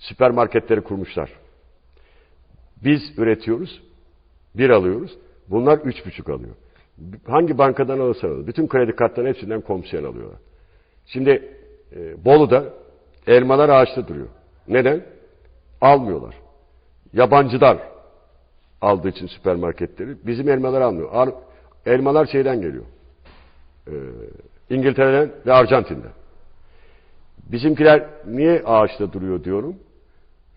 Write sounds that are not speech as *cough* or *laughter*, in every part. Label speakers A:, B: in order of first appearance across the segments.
A: Süpermarketleri kurmuşlar. Biz üretiyoruz, bir alıyoruz. Bunlar üç buçuk alıyor. Hangi bankadan alırsan alır. Bütün kredi kartlarının hepsinden komisyon alıyorlar. Şimdi e, Bolu'da elmalar ağaçta duruyor. Neden? Almıyorlar. Yabancılar aldığı için süpermarketleri. Bizim elmalar almıyor. Ar- elmalar şeyden geliyor. Ee, İngiltere'den ve Arjantin'den. Bizimkiler niye ağaçta duruyor diyorum.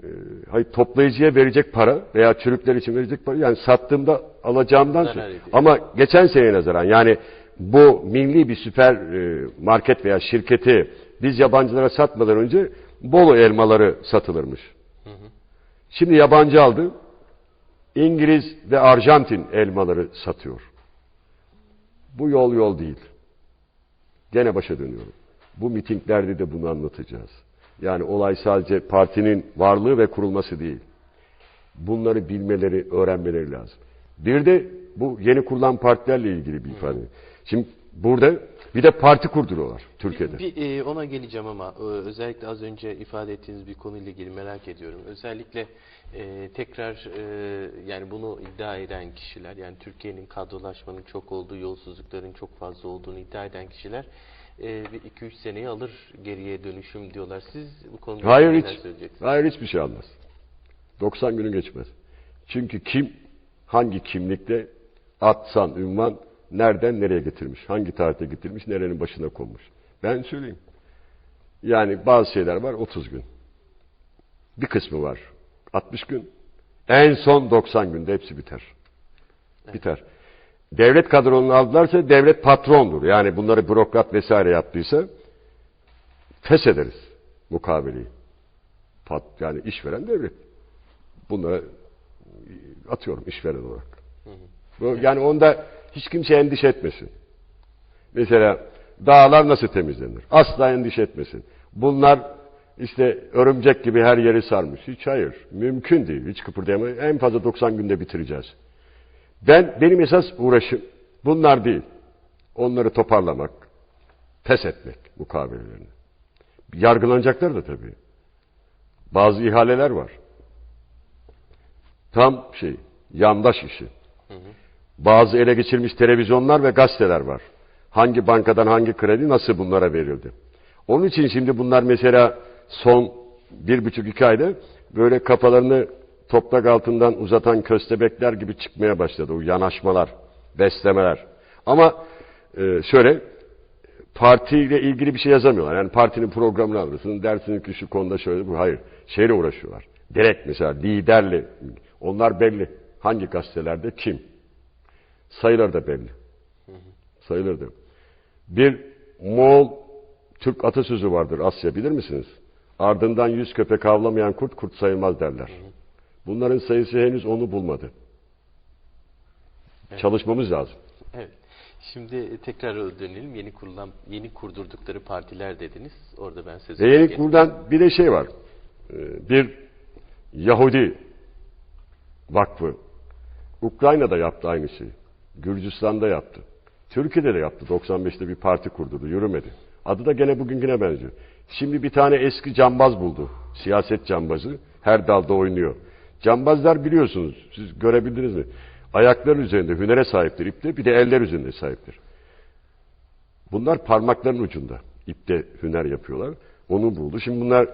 A: Ee, hayır toplayıcıya verecek para veya çürükler için verecek para yani sattığımda alacağımdan sonra. Ama geçen seneye nazaran yani bu milli bir süper e, market veya şirketi biz yabancılara satmadan önce Bolu elmaları satılırmış. Şimdi yabancı aldı. İngiliz ve Arjantin elmaları satıyor. Bu yol yol değil. Gene başa dönüyorum. Bu mitinglerde de bunu anlatacağız. Yani olay sadece partinin varlığı ve kurulması değil. Bunları bilmeleri, öğrenmeleri lazım. Bir de bu yeni kurulan partilerle ilgili bir ifade. Şimdi burada bir de parti kurduruyorlar Türkiye'de.
B: Bir, e, ona geleceğim ama e, özellikle az önce ifade ettiğiniz bir konuyla ilgili merak ediyorum. Özellikle e, tekrar e, yani bunu iddia eden kişiler yani Türkiye'nin kadrolaşmanın çok olduğu, yolsuzlukların çok fazla olduğunu iddia eden kişiler e, bir 2-3 seneyi alır geriye dönüşüm diyorlar. Siz bu konuda
A: Hayır hiç.
B: söyleyeceksiniz?
A: Hayır hiçbir şey almaz. 90 günü geçmez. Çünkü kim hangi kimlikle atsan ünvan nereden nereye getirmiş? Hangi tarihte getirmiş? Nerenin başına konmuş? Ben söyleyeyim. Yani bazı şeyler var 30 gün. Bir kısmı var 60 gün. En son 90 günde hepsi biter. Biter. Devlet kadronu aldılarsa devlet patrondur. Yani bunları bürokrat vesaire yaptıysa feshederiz mukabeleyi. Pat, yani işveren devlet. Bunlara atıyorum işveren olarak. Bu, yani onda hiç kimse endişe etmesin. Mesela dağlar nasıl temizlenir? Asla endişe etmesin. Bunlar işte örümcek gibi her yeri sarmış. Hiç hayır. Mümkün değil. Hiç kıpırdayamayız. En fazla 90 günde bitireceğiz. Ben benim esas uğraşım bunlar değil. Onları toparlamak, pes etmek mukabelelerini. Yargılanacaklar da tabii. Bazı ihaleler var. Tam şey, yandaş işi. Bazı ele geçirilmiş televizyonlar ve gazeteler var. Hangi bankadan hangi kredi nasıl bunlara verildi. Onun için şimdi bunlar mesela son bir buçuk iki ayda böyle kafalarını toprak altından uzatan köstebekler gibi çıkmaya başladı. O yanaşmalar, beslemeler. Ama e, şöyle partiyle ilgili bir şey yazamıyorlar. Yani partinin programını alırsın, dersin ki şu konuda şöyle bu. Hayır. Şeyle uğraşıyorlar. Direkt mesela liderle. Onlar belli. Hangi gazetelerde kim? Sayılar da belli. Sayılar da. Bir Moğol Türk atasözü vardır Asya bilir misiniz? Ardından yüz köpek avlamayan kurt kurt sayılmaz derler. Bunların sayısı henüz onu bulmadı. Çalışmamız lazım.
B: Evet. Şimdi tekrar dönelim. Yeni kurulan, yeni kurdurdukları partiler dediniz. Orada ben size
A: Ve yeni kurulan bir de şey var. Ee, Bir Yahudi vakfı. Ukrayna'da yaptı aynı şeyi. Gürcistan'da yaptı. Türkiye'de de yaptı. 95'te bir parti kurdurdu. Yürümedi. Adı da gene bugünküne benziyor. Şimdi bir tane eski cambaz buldu. Siyaset cambazı. Her dalda oynuyor. Cambazlar biliyorsunuz. Siz görebildiniz mi? Ayakları üzerinde hünere sahiptir ipte. Bir de eller üzerinde sahiptir. Bunlar parmakların ucunda. İpte hüner yapıyorlar. Onu buldu. Şimdi bunlar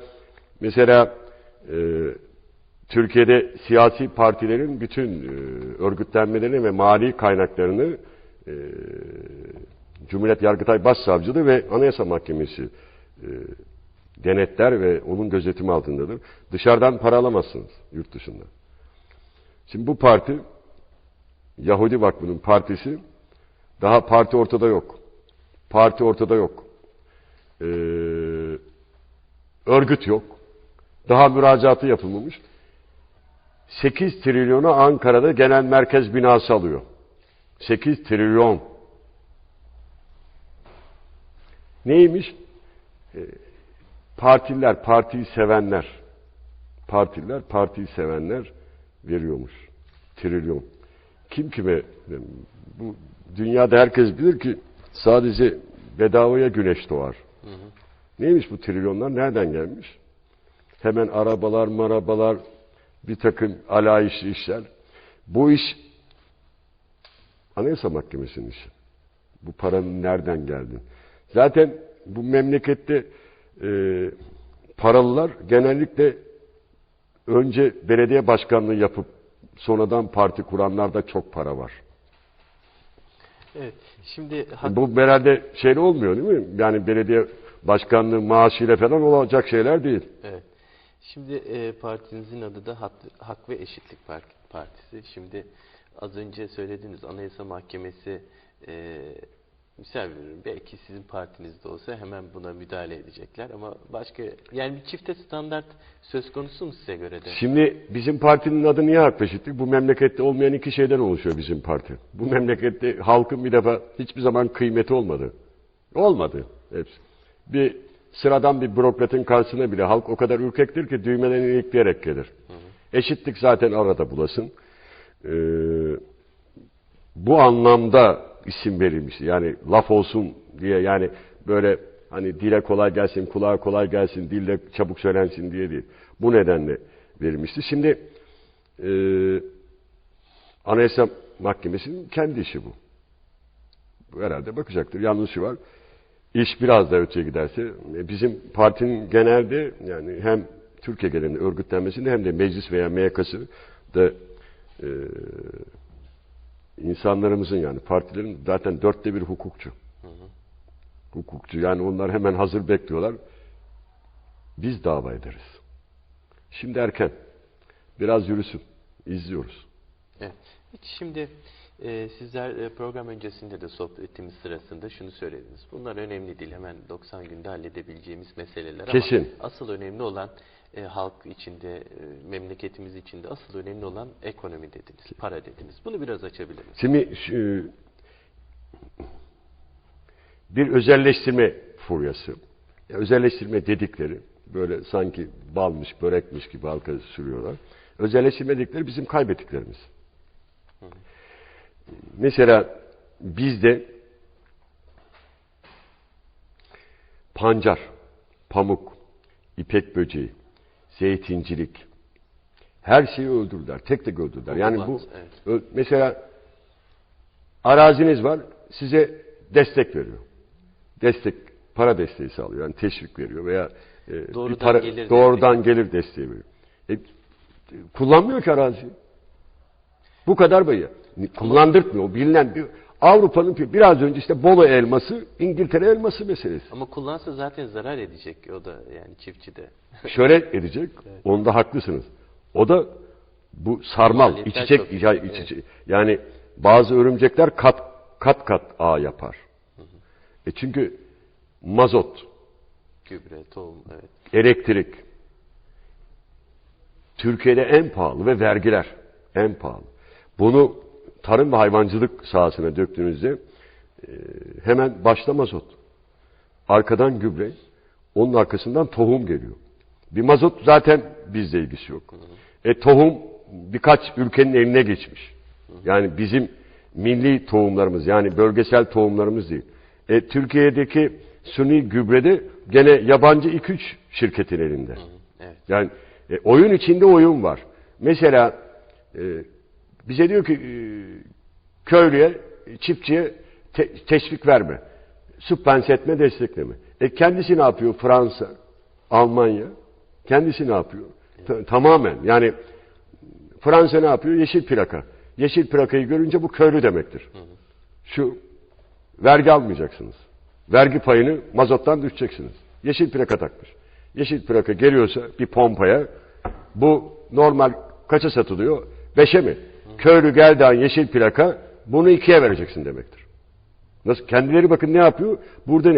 A: mesela e, Türkiye'de siyasi partilerin bütün e, örgütlenmelerini ve mali kaynaklarını e, Cumhuriyet Yargıtay Başsavcılığı ve Anayasa Mahkemesi e, denetler ve onun gözetimi altındadır. Dışarıdan para alamazsınız yurt dışında. Şimdi bu parti Yahudi Vakfı'nın partisi daha parti ortada yok. Parti ortada yok. Ee, örgüt yok. Daha müracaatı yapılmamış. 8 trilyonu Ankara'da genel merkez binası alıyor. 8 trilyon. Neymiş? Ee, partililer, partiyi sevenler. Partililer, partiyi sevenler veriyormuş. Trilyon. Kim kime? Bu dünyada herkes bilir ki sadece bedavaya güneş doğar. Neymiş bu trilyonlar? Nereden gelmiş? Hemen arabalar, marabalar, bir takım alayişli işler. Bu iş Anayasa Mahkemesi'nin işi. Bu paranın nereden geldi? Zaten bu memlekette e, paralılar genellikle önce belediye başkanlığı yapıp sonradan parti kuranlarda çok para var.
B: Evet. Şimdi
A: Bu herhalde şeyle olmuyor değil mi? Yani belediye başkanlığı maaşıyla falan olacak şeyler değil.
B: Evet. Şimdi e, partinizin adı da Hak, Hak ve Eşitlik Par- Partisi. Şimdi az önce söylediğiniz Anayasa Mahkemesi e, misal veriyorum belki sizin partinizde olsa hemen buna müdahale edecekler ama başka yani bir çifte standart söz konusu mu size göre de?
A: Şimdi bizim partinin adı niye Hak ve Eşitlik? Bu memlekette olmayan iki şeyden oluşuyor bizim parti. Bu memlekette halkın bir defa hiçbir zaman kıymeti olmadı. Olmadı hepsi. Bir sıradan bir bürokratın karşısına bile halk o kadar ürkektir ki düğmelerini ilikleyerek gelir. Eşitlik zaten arada bulasın. Ee, bu anlamda isim verilmiş. Yani laf olsun diye yani böyle hani dile kolay gelsin, kulağa kolay gelsin, dille çabuk söylensin diye değil. Bu nedenle verilmişti. Şimdi e, Anayasa Mahkemesi'nin kendi işi bu. Bu herhalde bakacaktır. Yalnız şu var. İş biraz da öteye giderse e, bizim partinin genelde yani hem Türkiye genelinde örgütlenmesinde hem de meclis veya MYK'sı da e, insanlarımızın yani partilerin zaten dörtte bir hukukçu. Hukukçu yani onlar hemen hazır bekliyorlar. Biz dava ederiz. Şimdi erken. Biraz yürüsün. İzliyoruz.
B: Evet. Şimdi e, sizler e, program öncesinde de sohbetimiz sırasında şunu söylediniz. Bunlar önemli değil. Hemen 90 günde halledebileceğimiz meseleler
A: Kesin.
B: ama asıl önemli olan e, halk içinde, e, memleketimiz içinde asıl önemli olan ekonomi dediniz, para dediniz. Bunu biraz açabilir misiniz?
A: Şimdi şu, bir özelleştirme furyası. Ya özelleştirme dedikleri böyle sanki balmış, börekmiş gibi halka sürüyorlar. Özelleştirme dedikleri bizim kaybettiklerimiz. Mesela bizde pancar, pamuk, ipek böceği, zeytincilik, her şeyi öldürdüler. Tek tek öldürdüler. Yani bu
B: evet.
A: mesela araziniz var, size destek veriyor. Destek, para desteği sağlıyor. Yani teşvik veriyor veya e, bir
B: Doğrudan
A: para,
B: gelir
A: doğrudan gelir desteği veriyor. E, kullanmıyor ki araziyi. Bu kadar bayı. Kullandırtmıyor. O bilinen bir Avrupa'nın bir- biraz önce işte Bolu elması, İngiltere elması meselesi.
B: Ama kullansa zaten zarar edecek o da yani çiftçi de. *laughs*
A: Şöyle edecek. Onda haklısınız. O da bu sarmal,
B: Maliyetler
A: içecek, ya-
B: yüksek,
A: içecek. Yani bazı örümcekler kat kat kat ağ yapar. E çünkü mazot,
B: Gübre, tohum, evet.
A: elektrik Türkiye'de en pahalı ve vergiler en pahalı. Bunu tarım ve hayvancılık sahasına döktüğünüzde e, hemen başta mazot. Arkadan gübre, onun arkasından tohum geliyor. Bir mazot zaten bizde ilgisi yok. E tohum birkaç ülkenin eline geçmiş. Yani bizim milli tohumlarımız yani bölgesel tohumlarımız değil. E Türkiye'deki suni gübrede gene yabancı 2-3 şirketin elinde.
B: Evet.
A: Yani e, oyun içinde oyun var. Mesela e, bize diyor ki e, köylüye, çiftçiye te- teşvik verme. Sübvanse etme, destekleme. E kendisi ne yapıyor? Fransa, Almanya. Kendisi ne yapıyor? Ta- tamamen. Yani Fransa ne yapıyor? Yeşil plaka. Yeşil plakayı görünce bu köylü demektir. Şu vergi almayacaksınız. Vergi payını mazottan düşeceksiniz. Yeşil plaka takmış. Yeşil plaka geliyorsa bir pompaya bu normal kaça satılıyor? Beşe mi? Köylü geldiği an yeşil plaka bunu ikiye vereceksin demektir. Nasıl? Kendileri bakın ne yapıyor? Burada ne?